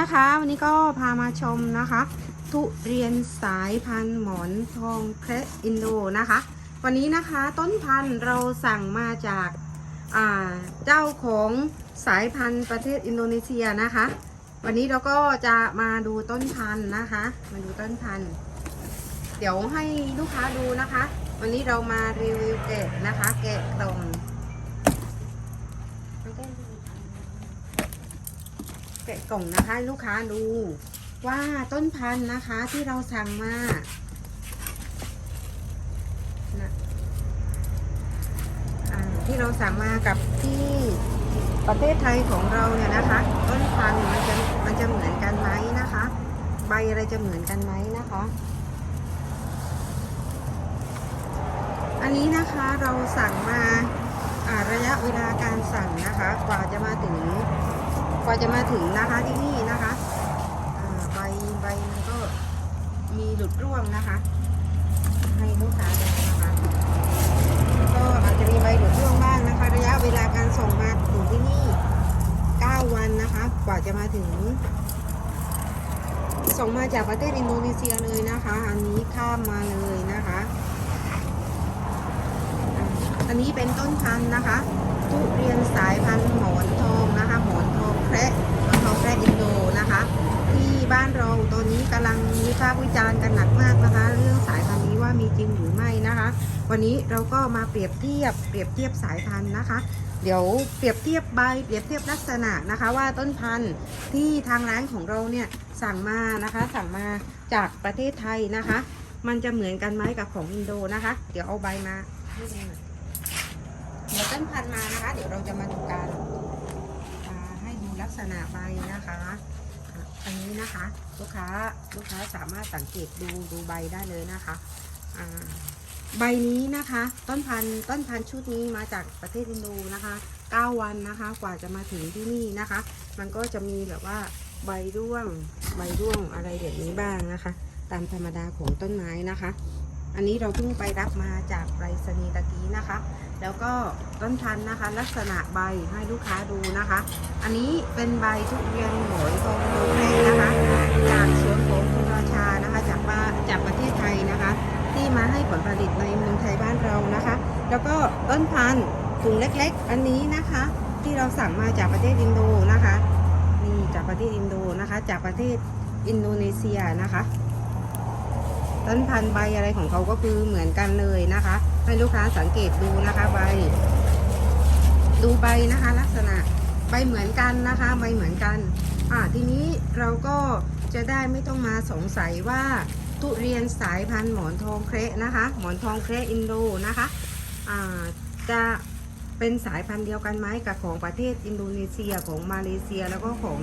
นะคะวันนี้ก็พามาชมนะคะ ทุเรียนสายพันธุ์หมอนทองเครอินโดนะคะ วันนี้นะคะต้นพันธุ์เราสั่งมาจากาเจ้าของสายพันธุ์ประเทศอินโดนีเซียนะคะ วันนี้เราก็จะมาดูต้นพันธุ์นะคะ มาดูต้นพันธุ์ เดี๋ยวให้ลูกค้าดูนะคะ วันนี้เรามารีวิวแกะนะคะ แกะกล่องแกะกล่องนะคะลูกค้าดูว่าต้นพันธุ์นะคะที่เราสั่งมาที่เราสั่งมากับที่ประเทศไทยของเราเนี่ยนะคะ ต้นพันธุ์มันจะมันจะเหมือนกันไหมนะคะ ใบอะไรจะเหมือนกันไหมนะคะ อันนี้นะคะเราสั่งมาอ่าระยะเวลาการสั่งนะคะ กว่าจะมาถึง กว่าจะมาถึงนะคะที่นี่นะคะใบใบมันก็มีหลุดร่วงนะคะ ให้ลูกค้าดูนะคะก็อาจจะมีใบหลุดร่วงบ้างนะคะ ระยะเวลาการส่งมาถึงที่นี่ 9 วันนะคะ กว่าจะมาถึง ส่งมาจากประเทศอินโดนีเซียเลยนะคะ อันนี้ข้ามมาเลยนะคะ อันนี้เป็นต้นพันธุ์นะคะทุเรียนสายพันธุ์หมอนทองนะคะ แคระนทองแคระอินโดนะคะ ที่บ้านเราตอนนี้กำลังวิพากษ์วิจารณ์กันหนักมากนะคะ เรื่องสายพันธุ์นี้ว่ามีจริงหรือไม่นะคะ วันนี้เราก็มาเปรียบเทียบ เปรียบเทียบสายพันธุ์นะคะเดี๋ยวเปรียบเทียบใบเปรียบเทียบลักษณะนะคะ ว่าต้นพันธุ์ที่ทางร้านของเราเนี่ยสั่งมานะคะ สั่งมาจากประเทศไทยนะคะ มันจะเหมือนกันไหมกับของอินโดนะคะ เดี๋ยวเอาใบมาให้ดูหน่อยเดี๋ยวต้นพันธุ์มานะคะ เดี๋ยวเราจะมาดูกัน ลักษณะใบนะคะอันนี้นะคะ ลูกค้าลูกค้าสามารถสังเกตดูดูใบได้เลยนะคะใบนี้นะคะ ต้นพันธุ์ต้นพันธุ์ชุดนี้มาจากประเทศอินโดนะคะ 9 วันนะคะ กว่าจะมาถึงที่นี่นะคะ มันก็จะมีแบบว่าใบร่วงใบร่วงอะไรแบบนี้บ้างนะคะ ตามธรรมดาของต้นไม้นะคะ อันนี้เราเพิ่งไปรับมาจากไปรษณีย์ตะกี้นะคะ แล้วก็ต้นพันธุ์นะคะ ลักษณะใบให้ลูกค้าดูนะคะ อันนี้เป็นใบทุเรียนหมอนทองโลเล่นะคะ จากสวนของคุณราชานะคะ จากบ้าจากประเทศไทยนะคะ ที่มาให้ผลผลิตในเมืองไทยบ้านเรานะคะ แล้วก็ต้นพันธุ์ถุงเล็ก ๆ อันนี้นะคะ ที่เราสั่งมาจากประเทศอินโดนะคะนี่จากประเทศอินโดนะคะ จากประเทศอินโดนีเซียนะคะ ต้นพันธุ์ใบอะไรของเขาก็คือเหมือนกันเลยนะคะ ให้ลูกค้าสังเกตดูนะคะใบ ดูใบนะคะ ลักษณะใบเหมือนกันนะคะใบเหมือนกัน อ่าทีนี้เราก็จะได้ไม่ต้องมาสงสัยว่าทุเรียนสายพันธุ์หมอนทองเคระนะคะ หมอนทองเคระอินโดนะคะอ่าจะเป็นสายพันธุ์เดียวกันไหมกับของประเทศอินโดนีเซียของมาเลเซียแล้วก็ของ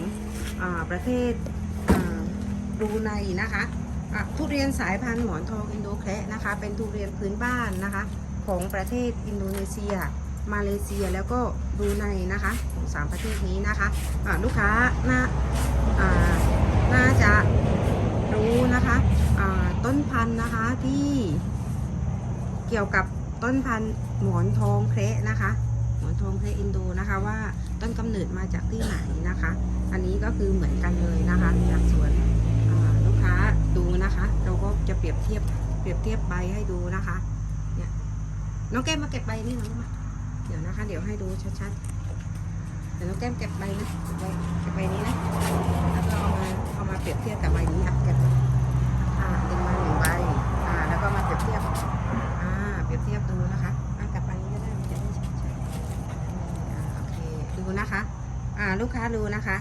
อประเทศอ่าบรูไนนะคะ ทุเรียนสายพันธุ์หมอนทองอินโดแคระนะคะ เป็นทุเรียนพื้นบ้านนะคะ ของประเทศอินโดนีเซีย มาเลเซียแล้วก็บรูไนนะคะของสามประเทศนี้นะคะะลูกค้าน่าอ่าน่าจะรู้นะคะต้นพันธุ์นะคะที่เกี่ยวกับต้นพันธุ์หมอนทองแคระนะคะหมอนทองแคระอินโดนะคะว่าต้นกำเนิดมาจากที่ไหนนะคะ อันนี้ก็คือเหมือนกันเลยนะคะจากสวนลูกค้า นะคะ เราก็จะเปรียบเทียบเปรียบเทียบใบให้ดูนะคะ เนี่ยน้องแก้มมาเก็บใบนี่น่อยมาเดี๋ยวนะคะ เดี๋ยวให้ดูชัดๆเดี๋ยวน้องแก้มเก็บใบนะเก็บใบเก็บใบนี้นะแล้วก็เอามาเอามาเปรียบเทียบกับใบนี้อะเก็บอ่าดึงมาหนึ่งใบอ่า แล้วก็มาเปรียบเทียบอ่าเปรียบเทียบดูนะคะอะกับใบนี้ก็ได้มันจะได้ชัดๆอ่าโอเคดูนะคะ อ่าลูกค้าดูนะคะ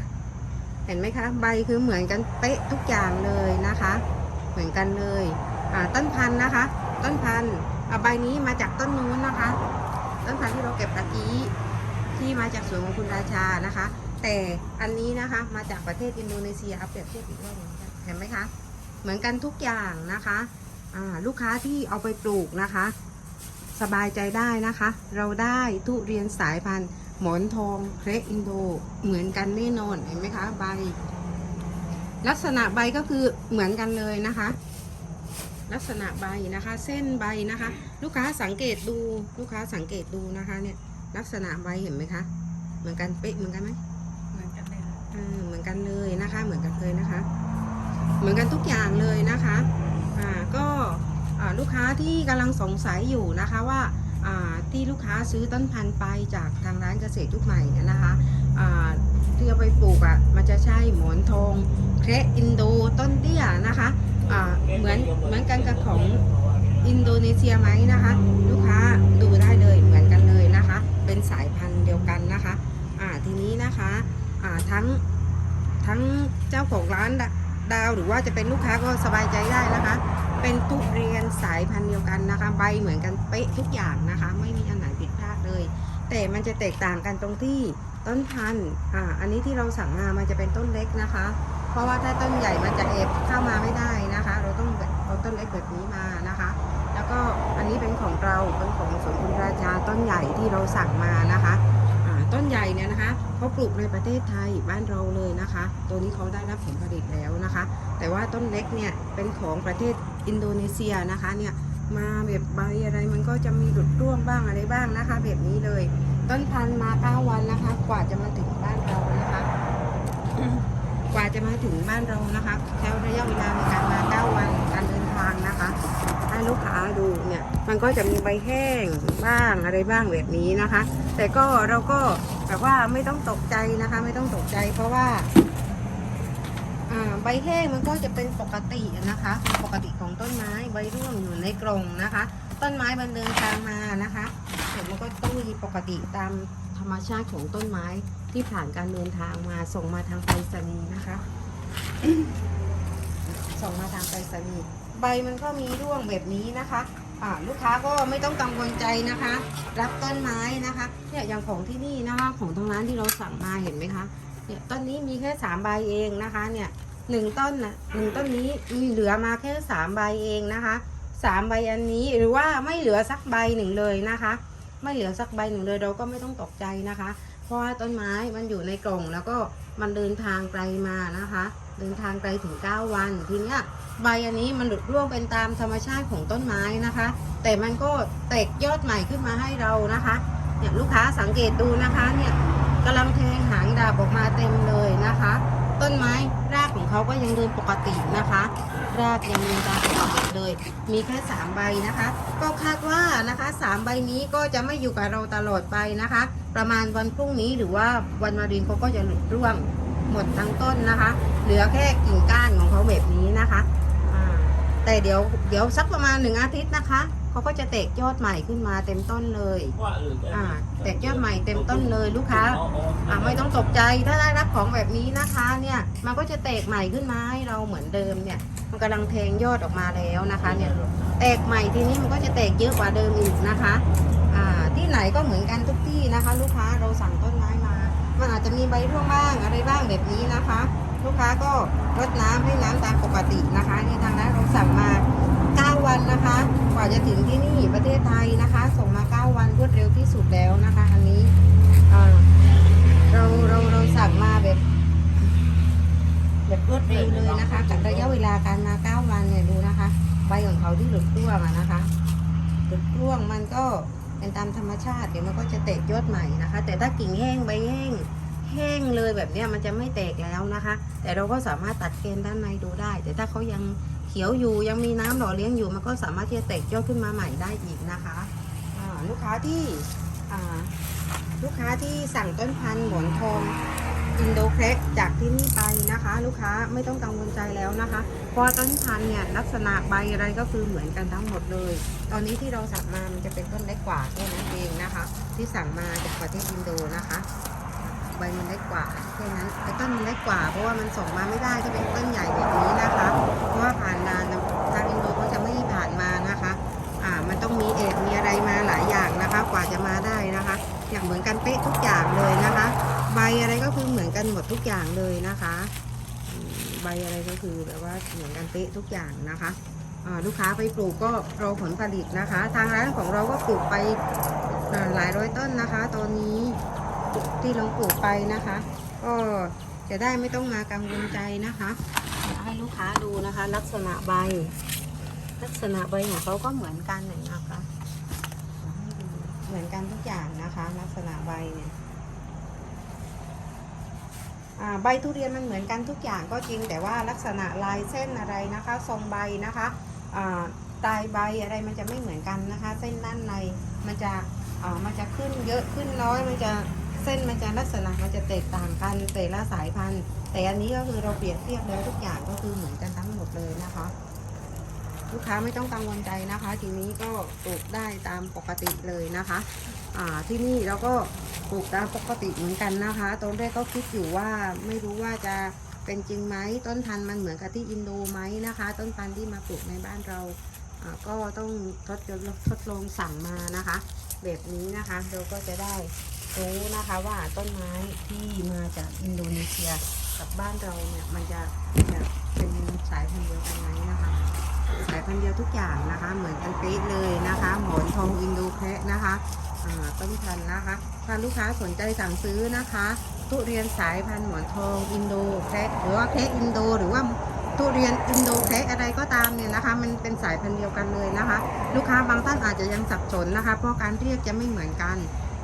เห็นไหมคะ ใบคือเหมือนกันเป๊ะทุกอย่างเลยนะคะ เหมือนกันเลยอ่าต้นพันธุ์นะคะ ต้นพันธุ์ใบนี้มาจากต้นนู้นนะคะ ต้นพันธุ์ที่เราเก็บตะกี้ที่มาจากสวนของคุณราชานะคะ แต่อันนี้นะคะมาจากประเทศอินโดนีเซียเอาเปรียบเทียบอีกรอบนึงเห็นไหมคะ เหมือนกันทุกอย่างนะคะอ่าลูกค้าที่เอาไปปลูกนะคะ สบายใจได้นะคะ เราได้ทุเรียนสายพันธุ์หมอนทองเครอินโดเหมือนกันแน่นอนเห็นไหมคะใบ ลักษณะใบก็คือเหมือนกันเลยนะคะ ลักษณะใบนะคะ เส้นใบนะคะ ลูกค้าสังเกตดูลูกค้าสังเกตดูนะคะ เนี่ย ลักษณะใบเห็นไหมคะ เหมือนกันเป๊ะเหมือนกันไหมเหมือนกันเลยค่ะอ่อ่าเหมือนกันเลยนะคะ เหมือนกันเลยนะคะ เหมือนกันทุกอย่างเลยนะคะอ่าก็อ่าลูกค้าที่กำลังสงสัยอยู่นะคะว่าอ่าที่ลูกค้าซื้อต้นพันธุ์ไปจากทางร้านเกษตรทุกใหม่เนี่ยนะคะอ่าที่เอาไปปลูกอะ่ะมันจะใช่หมอนทองเครอินโดต้นเตี้ยนะคะอ่าเหมือนเหมือนกันกับของอินโดนีเซียไหมนะคะ ลูกค้าดูได้เลยเหมือนกันเลยนะคะ เป็นสายพันธุ์เดียวกันนะคะอ่าทีนี้นะคะอ่าทั้งทั้งเจ้าของร้านดาวหรือว่าจะเป็นลูกค้าก็สบายใจได้นะคะ เป็นทุเรียนสายพันธุ์เดียวกันนะคะ ใบเหมือนกันเป๊ะทุกอย่างนะคะ ไม่มีอันไหนผิดพลาดเลย แต่มันจะแตกต่างกันตรงที่ต้นพันธุ์อ่าอันนี้ที่เราสั่งมามันจะเป็นต้นเล็กนะคะ ราะว่าถ้าต้นใหญ่มันจะเอบเข้ามาไม่ได้นะคะ เราต้องเอาต้นเล็กแบบนี้มานะคะ แล้วก็อันนี้เป็นของเราเป็นของสวนคุณราชาต้นใหญ่ที่เราสั่งมานะคะต้นใหญ่เนี่ยนะคะเขาปลูกในประเทศไทยบ้านเราเลยนะคะ ตัวนี้เขาได้รับผลผลิตแล้วนะคะ แต่ว่าต้นเล็กเนี่ยเป็นของประเทศอินโดนีเซียนะคะเนี่ยมาแบบใบอะไรมันก็จะมีหลุดร่วงบ้างอะไรบ้างนะคะ แบบนี้เลย ต้นพันธุ์มาเก้าวันนะคะ กว่าจะมาถึงบ้านเรา กว่าจะมาถึงบ้านเรานะคะใช้ระยะเวลาในการมาเก้าวันการเดินทางนะคะให้ลูกค้าดูเนี่ยมันก็จะมีใบแห้งบ้างอะไรบ้างแบบนี้นะคะ แต่ก็เราก็แบบว่าไม่ต้องตกใจนะคะ ไม่ต้องตกใจเพราะว่าใบแห้งมันก็จะเป็นปกตินะคะเป็นปกติของต้นไม้ใบร่วงอยู่ในกรงนะคะ ต้นไม้มันเดินทางมานะคะเดี๋ยวมันก็ต้องมีปกติตามธรรมชาติของต้นไม้ ที่ผ่านการเดินทางมาส่งมาทางไปรษณีย์นะคะ ส่งมาทางไปรษณีย์ใบมันก็มีร่วงแบบนี้นะคะลูกค้าก็ไม่ต้องกังวลใจนะคะ รับต้นไม้นะคะเนี่ยอย่างของที่นี่นะคะของทางร้านที่เราสั่งมาเห็นไหมคะเนี่ยต้นนี้มีแค่สามใบเองนะคะ เนี่ยหนึ่งต้นนะหนึ่งต้นนี้มีเหลือมาแค่สามใบเองนะคะสามใบอันนี้หรือว่าไม่เหลือสักใบหนึ่งเลยนะคะ ไม่เหลือสักใบหนึ่งเลยเราก็ไม่ต้องตกใจนะคะ เพราะว่าต้นไม้มันอยู่ในกล่องแล้วก็มันเดินทางไกลมานะคะ เดินทางไกลถึง 9 วัน ทีเนี้ยใบอันนี้มันหลุดร่วงเป็นตามธรรมชาติของต้นไม้นะคะ แต่มันก็แตกยอดใหม่ขึ้นมาให้เรานะคะเนี่ยลูกค้าสังเกตดูนะคะเนี่ยกำลังแทงหางดาบออกมาเต็มเลยนะคะ ต้นไม้รากของ เขาก็ยังเดินปกตินะคะรากยังเดินตามปกติเลย มีแค่สามใบนะคะ ก็คาดว่านะคะสามใบนี้ก็จะไม่อยู่กับเราตลอดไปนะคะ ประมาณวันพรุ่งนี้หรือว่าวันมะรืนเขาก็จะหลุดร่วงหมดทั้งต้นนะคะ เหลือแค่กิ่งก้านของเขาแบบนี้นะคะแต่เดี๋ยวเดี๋ยวสักประมาณหนึ่งอาทิตย์นะคะ เขาก็จะแตกยอดใหม่ขึ้นมาเต็มต้นเลยอ่าแตกยอดใหม่เต็มต้นเลยลูกค้าอ่าไม่ต้องตกใจถ้าได้รับของแบบนี้นะคะเนี่ยมันก็จะแตกใหม่ขึ้นมาให้เราเหมือนเดิมเนี่ย มันกำลังแทงยอดออกมาแล้วนะคะเนี่ยแตกใหม่ทีนี้มันก็จะแตกเยอะกว่าเดิมอีกนะคะอ่าที่ไหนก็เหมือนกันทุกที่นะคะ ลูกค้าเราสั่งต้นไม้มา มันอาจจะมีใบร่วงบ้างอะไรบ้างแบบนี้นะคะ ลูกค้าก็รดน้ำให้น้ำตามปกตินะคะนี่ทางร้านเราสั่งมา9 วันนะคะ กว่าจะถึงที่นี่ประเทศไทยนะคะ ส่งมา 9 วันรวดเร็วที่สุดแล้วนะคะ อันนี้อ่าเราเราเราสั่งมาแบบแบบรวดเร็วเลยนะคะกับระยะเวลาการมา 9 วันเนี่ยดูนะคะใบของเขาที่หลุดร่วงนะคะหลุดร่วงมันก็เป็นตามธรรมชาติเดี๋ยวมันก็จะแตกยอดใหม่นะคะ แต่ถ้ากิ่งแห้งใบแห้งแห้งเลยแบบเนี้ยมันจะไม่แตกแล้วนะคะ แต่เราก็สามารถตัดเกณฑ์ด้านในดูได้ แต่ถ้าเขายัง ขียวอยู่ยังมีน้ำหล่อเลี้ยงอยู่มันก็สามารถที่จะแตกยอดขึ้นมาใหม่ได้อีกนะคะลูกค้าที่ลูกค้าที่สั่งต้นพันธุ์หมอนทองอินโดเครกจากที่นี่ไปนะคะ ลูกค้าไม่ต้องกังวลใจแล้วนะคะเพราะต้นพันธุ์เนี่ยลักษณะใบอะไรก็คือเหมือนกันทั้งหมดเลย ตอนนี้ที่เราสั่งมามันจะเป็นต้นเล็กกว่าแค่นั้นเองนะคะ ที่สั่งมาจากประเทศอินโดนะคะ ใบมันเล็กกว่าแค่นั้นไอ้ต้นมันเล็กกว่าเพราะว่ามันส่งมาไม่ได้ที่เป็นต้นใหญ่แบบนี้นะคะ เพราะว่าผ่านนานทางอินโดเขาจะไม่ผ่านมานะคะอ่ามันต้องมีเอกมีอะไรมาหลายอย่างนะคะ กว่าจะมาได้นะคะ อย่างเหมือนกันเป๊ะทุกอย่างเลยนะคะ ใบอะไรก็คือเหมือนกันหมดทุกอย่างเลยนะคะใบอะไรก็คือแบบว่าเหมือนกันเป๊ะทุกอย่างนะคะลูกค้าไปปลูกก็รอผลผลิตนะคะ ทางร้านของเราก็ปลูกไปหลายร้อยต้นนะคะ ตอนนี้ ที่เราปลูกไปนะคะ ก็จะได้ไม่ต้องมากังวลใจนะคะให้ลูกค้าดูนะคะ ลักษณะใบ ลักษณะใบของเขาก็เหมือนกันเลยนะคะเหมือนกันทุกอย่างนะคะ ลักษณะใบเนี่ยใบทุเรียนมันเหมือนกันทุกอย่างก็จริง แต่ว่าลักษณะลายเส้นอะไรนะคะ ทรงใบนะคะอ่ายใบอะไรมันจะไม่เหมือนกันนะคะ เส้นด้านในมันจะมันจะขึ้นเยอะขึ้นน้อยมันจะ ส้นมันจะลักษณะมันจะแตกต่างกันแต่ละสายพันธุ์ แต่อันนี้ก็คือเราเปรียบเทียบแล้วทุกอย่างก็คือเหมือนกันทั้งหมดเลยนะคะ ลูกค้าไม่ต้องกังวลใจนะคะ ทีนี้ก็ปลูกได้ตามปกติเลยนะคะอ่าที่นี่เราก็ปลูกตามปกติเหมือนกันนะคะ ตอนแรกก็คิดอยู่ว่าไม่รู้ว่าจะเป็นจริงไหมต้นพันธุ์มันเหมือนกับที่อินโดไหมนะคะ ต้นพันธุ์ที่มาปลูกในบ้านเราอ่าก็ต้องทดลองทดลองสั่งมานะคะ แบบนี้นะคะเราก็จะได้ รู้นะคะว่าต้นไม้ที่มาจากอินโดนีเซียกับบ้านเราเนี่ยมันจะจะเป็นสายพันธุ์เดียวกันไหมนะคะ สายพันธุ์เดียวทุกอย่างนะคะ เหมือนกันเป๊ะเลยนะคะหมอนทองอินโดแคะนะคะต้นพันธุ์นะคะถ้าลูกค้าสนใจสั่งซื้อนะคะ ทุเรียนสายพันธุ์หมอนทองอินโดแคะหรือว่าแคะอินโดหรือว่าทุเรียนอินโดแคะอะไรก็ตามเนี่ยนะคะ มันเป็นสายพันธุ์เดียวกันเลยนะคะ ลูกค้าบางท่านอาจจะยังสับสนนะคะ เพราะการเรียกจะไม่เหมือนกัน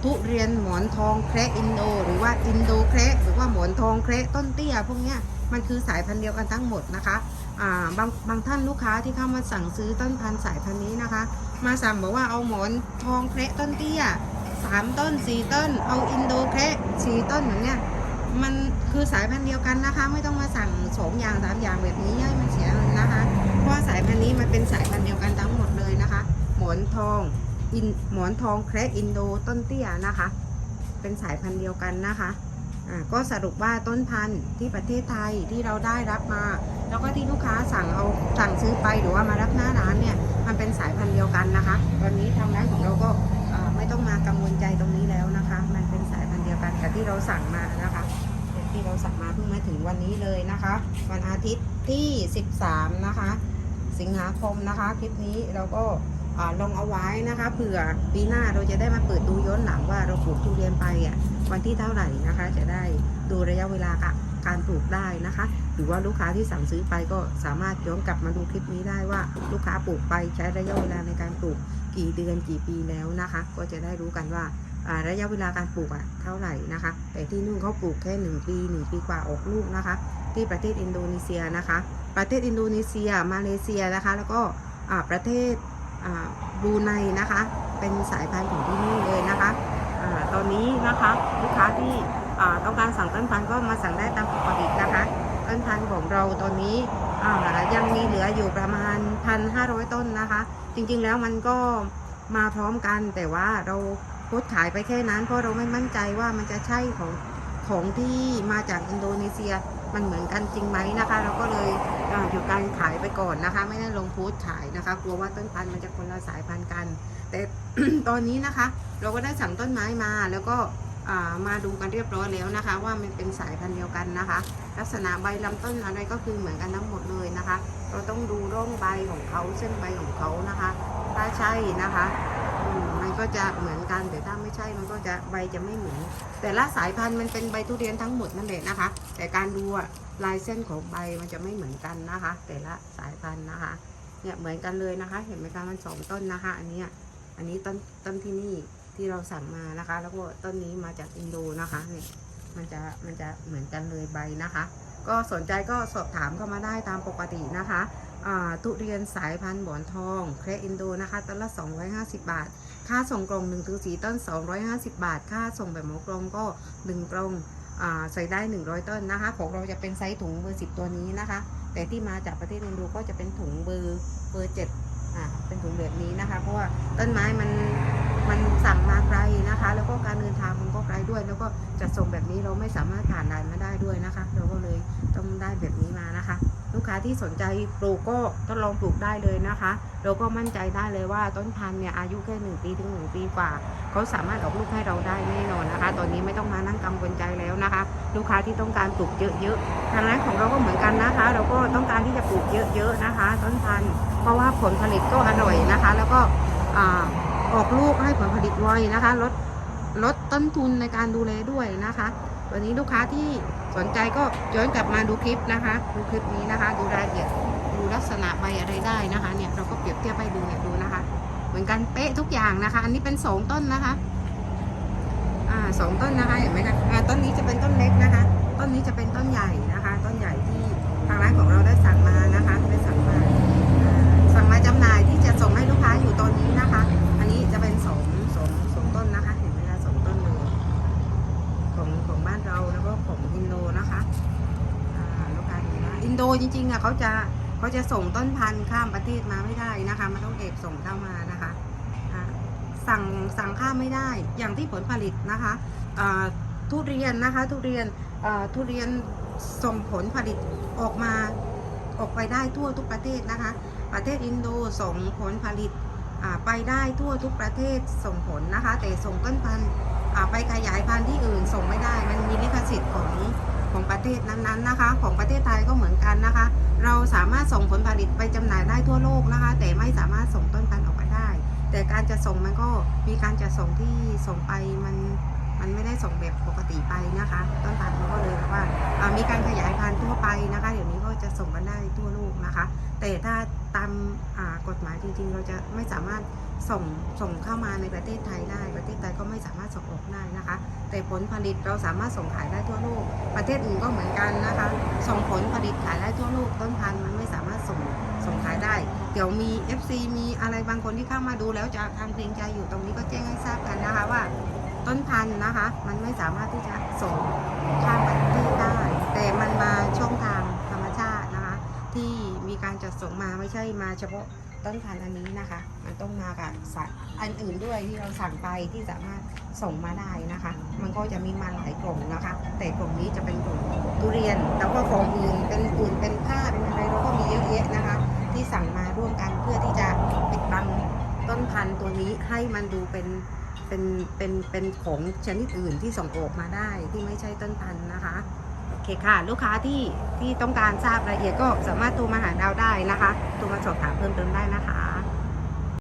ทุเรียนหมอนทองแคระอินโด หรือว่าอินโดแคระหรือว่าหมอนทองแคระต้นเตี้ยพวกเนี้ยมันคือสายพันธุ์เดียวกันทั้งหมดนะคะอ่าบางบางท่านลูกค้าที่เข้ามาสั่งซื้อต้นพันธุ์สายพันธุ์นี้นะคะ มาสั่งบอกว่าเอาหมอนทองแคระต้นเตี้ยสามต้นสี่ต้น เอาอินโดแคระสี่ต้นอย่างเนี้ยมันคือสายพันธุ์เดียวกันนะคะ ไม่ต้องมาสั่งสองอย่างสามอย่างแบบนี้ให้มันเสียนะคะ เพราะสายพันธุ์นี้มันเป็นสายพันธุ์เดียวกันทั้งหมดเลยนะคะ หมอนทอง อินหมอนทองแคระอินโดต้นเตี้ยนะคะ เป็นสายพันธุ์เดียวกันนะคะอ่าก็สรุปว่าต้นพันธุ์ที่ประเทศไทยที่เราได้รับมา แล้วก็ที่ลูกค้าสั่งเอาสั่งซื้อไปหรือว่ามารับหน้าร้านเนี่ยมันเป็นสายพันธุ์เดียวกันนะคะ ตอนนี้ทางร้านของเราก็ไม่ต้องมากังวลใจตรงนี้แล้วนะคะ มันเป็นสายพันธุ์เดียวกันกับที่เราสั่งมานะคะที่เราสั่งมาเพิ่งมาถึงวันนี้เลยนะคะ วันอาทิตย์ที่ 13 นะคะ สิงหาคมนะคะ คลิปนี้เราก็ ลงเอาไว้นะคะเผื่อปีหน้าเราจะได้มาเปิดดูย้อนหลังว่าเราปลูกทุเรียนไปอะวันที่เท่าไหร่นะคะ จะได้ดูระยะเวลาการปลูกได้นะคะ หรือว่าลูกค้าที่สั่งซื้อไปก็สามารถย้อนกลับมาดูคลิปนี้ได้ว่าลูกค้าปลูกไปใช้ระยะเวลาในการปลูกกี่เดือนกี่ปีแล้วนะคะ ก็จะได้รู้กันว่าระยะเวลาการปลูกอะเท่าไหร่นะคะ แต่ที่นู่นเขาปลูกแค่หนึ่งปีหนึ่งปีกว่าออกลูกนะคะ ที่ประเทศอินโดนีเซียนะคะ ประเทศอินโดนีเซีย มาเลเซียนะคะ แล้วก็ประเทศ บรูไนนะคะ เป็นสายพันธุ์ของที่นี่เลยนะคะอตอนนี้นะคะลูกค้าที่ต้องการสั่งต้นพันธุ์ก็มาสั่งได้ตามปกตินะคะ ต้นพันธุ์ของเราตอนนี้ยังมีเหลืออยู่ประมาณ 1,500 ต้นนะคะ จริงๆแล้วมันก็มาพร้อมกันแต่ว่าเราโพสขายไปแค่นั้น เพราะเราไม่มั่นใจว่ามันจะใช่ของของที่มาจากอินโดนีเซียมันเหมือนกันจริงไหมนะคะ เราก็เลย อ่าหยุดการขายไปก่อนนะคะ ไม่ได้ลงโพสต์ขายนะคะ กลัวว่าต้นพันธุ์มันจะคนละสายพันธุ์กัน แต่ตอนนี้นะคะ เราก็ได้สั่งต้นไม้มาแล้วก็มาดูกันเรียบร้อยแล้วนะคะ ว่ามันเป็นสายพันธุ์เดียวกันนะคะ ลักษณะใบลำต้นอะไรก็คือเหมือนกันทั้งหมดเลยนะคะ เราต้องดูร่องใบของเขาเส้นใบของเขานะคะ ถ้าใช่นะคะ ก็จะเหมือนกันแต่ถ้าไม่ใช่มันก็จะใบจะไม่เหมือน แต่ละสายพันธุ์มันเป็นใบทุเรียนทั้งหมดนั่นแหละนะคะ แต่การดูลายเส้นของใบมันจะไม่เหมือนกันนะคะ แต่ละสายพันธุ์นะคะ เนี่ยเหมือนกันเลยนะคะ เห็นไหมคะมันสองต้นนะคะ อันนี้อันนี้ต้นต้นที่นี่ที่เราสั่งมานะคะ แล้วก็ต้นนี้มาจากอินโดนะคะเนี่ยมันจะมันจะเหมือนกันเลยใบนะคะ ก็สนใจก็สอบถามเข้ามาได้ตามปกตินะคะทุเรียนสายพันธุ์หมอนทอง แครอินโดนะคะต้นละ 250 บาท ค่าส่งกล่อง1ถึง4ต้น 250 บาท ค่าส่งแบบหมูกล่องก็1กล่องใส่ได้ 100 ต้นนะคะ ของเราจะเป็นไซส์ถุงเบอร์ 10 ตัวนี้นะคะ แต่ที่มาจากประเทศอินโดก็จะเป็นถุงเบอร์เบอร์7อ่าเป็นถุงแบบนี้นะคะ เพราะว่าต้นไม้มันมันสั่งมาไกลนะคะ แล้วก็การเดินทางมันก็ไกลด้วย แล้วก็จะส่งแบบนี้เราไม่สามารถผ่านด่านมาได้ด้วยนะคะ เราก็เลยต้องได้แบบนี้มานะคะ ลูกค้าที่สนใจปลูกก็ทดลองปลูกได้เลยนะคะเราก็มั่นใจได้เลยว่าต้นพันธุ์เนี่ยอายุแค่หนึ่งปีถึงหนึ่งปีกว่าเขาสามารถออกลูกให้เราได้แน่นอนนะคะ ตอนนี้ไม่ต้องมานั่งกังวลใจแล้วนะคะ ลูกค้าที่ต้องการปลูกเยอะๆทางร้านของเราก็เหมือนกันนะคะ เราก็ต้องการที่จะปลูกเยอะๆนะคะ ต้นพันธุ์เพราะว่าผลผลิตก็อร่อยนะคะ แล้วก็อออกลูกให้ผลผลิตไวนะคะลดลดต้นทุนในการดูแลด้วยนะคะ วันนี้ลูกค้าที่ สนใจก็ย้อนกลับมาดูคลิปนะคะ ดูคลิปนี้นะคะ ดูรายละเอียดดูลักษณะใบอะไรได้นะคะ เนี่ยเราก็เปรียบเทียบให้ดูเนี่ยดูนะคะ เหมือนกันเป๊ะทุกอย่างนะคะ อันนี้เป็นสองต้นนะคะ อ่าสองต้นนะคะเห็นไหมคะอ่าต้นนี้จะเป็นต้นเล็กนะคะ จริงๆอะเขาจะเขาจะส่งต้นพันธุ์ข้ามประเทศมาไม่ได้นะคะ มันต้องเอกส่งเข้ามานะคะสั่งสั่งข้ามไม่ได้อย่างที่ผลผลิตนะคะทุเรียนนะคะทุเรียนทุเรียนส่งผลผลิตออกมาออกไปได้ทั่วทุกประเทศนะคะ ประเทศอินโดส่งผลผลิตไปได้ทั่วทุกประเทศส่งผลนะคะ แต่ส่งต้นพันธุ์ไปขยายพันธุ์ที่อื่นส่งไม่ได้ มันมีลิขสิทธิ์ของ ของประเทศนั้นๆนะคะ ของประเทศไทยก็เหมือนกันนะคะ เราสามารถส่งผลผลิตไปจำหน่ายได้ทั่วโลกนะคะ แต่ไม่สามารถส่งต้นพันธุ์ออกไปได้ แต่การจะส่งมันก็มีการจะส่งที่ส่งไปมันมันไม่ได้ส่งแบบปกติไปนะคะ ต้นพันธุ์มันก็เลยแบบว่ามีการขยายพันธุ์ทั่วไปนะคะเดี๋ยวนี้ จะส่งกันได้ทั่วโลกนะคะ แต่ถ้าตามกฎหมายจริง ๆ เราจะไม่สามารถส่งส่งเข้ามาในประเทศไทยได้ ประเทศไทยก็ไม่สามารถส่งออกได้นะคะ แต่ผลผลิตเราสามารถส่งขายได้ทั่วโลก ประเทศอื่นก็เหมือนกันนะคะ ส่งผลผลิตขายได้ทั่วโลกต้นพันธุ์มันไม่สามารถส่งส่งขายได้ เดี๋ยวมี FC มีอะไรบางคนที่เข้ามาดูแล้วจะทำเกรงใจอยู่ตรงนี้ก็แจ้งให้ทราบกันนะคะว่าต้นพันธุ์นะคะ มันไม่สามารถที่จะส่งข้ามประเทศได้ แต่มันมาช่องทาง ที่มีการจัดส่งมาไม่ใช่มาเฉพาะต้นพันธุ์อันนี้นะคะ มันต้องมากับสัตว์อันอื่นด้วยที่เราสั่งไปที่สามารถส่งมาได้นะคะ มันก็จะมีมาหลายกลุ่มนะคะ แต่กลุ่มนี้จะเป็นกลุ่มทุเรียน แล้วก็ของอื่นเป็นอื่นเป็นผ้าเป็นอะไรเราก็มีเยอะแยะนะคะ ที่สั่งมาร่วมกันเพื่อที่จะปิดบังต้นพันธุ์ตัวนี้ให้มันดูเป็นเป็นเป็นเป็นของชนิดอื่นที่ส่งออกมาได้ที่ไม่ใช่ต้นพันธุ์นะคะ เคค่ะ ลูกค้าที่ที่ต้องการทราบรายละเอียดก็สามารถโทรมาหาเราได้นะคะโทรมาสอบถามเพิ่มเติมได้นะคะ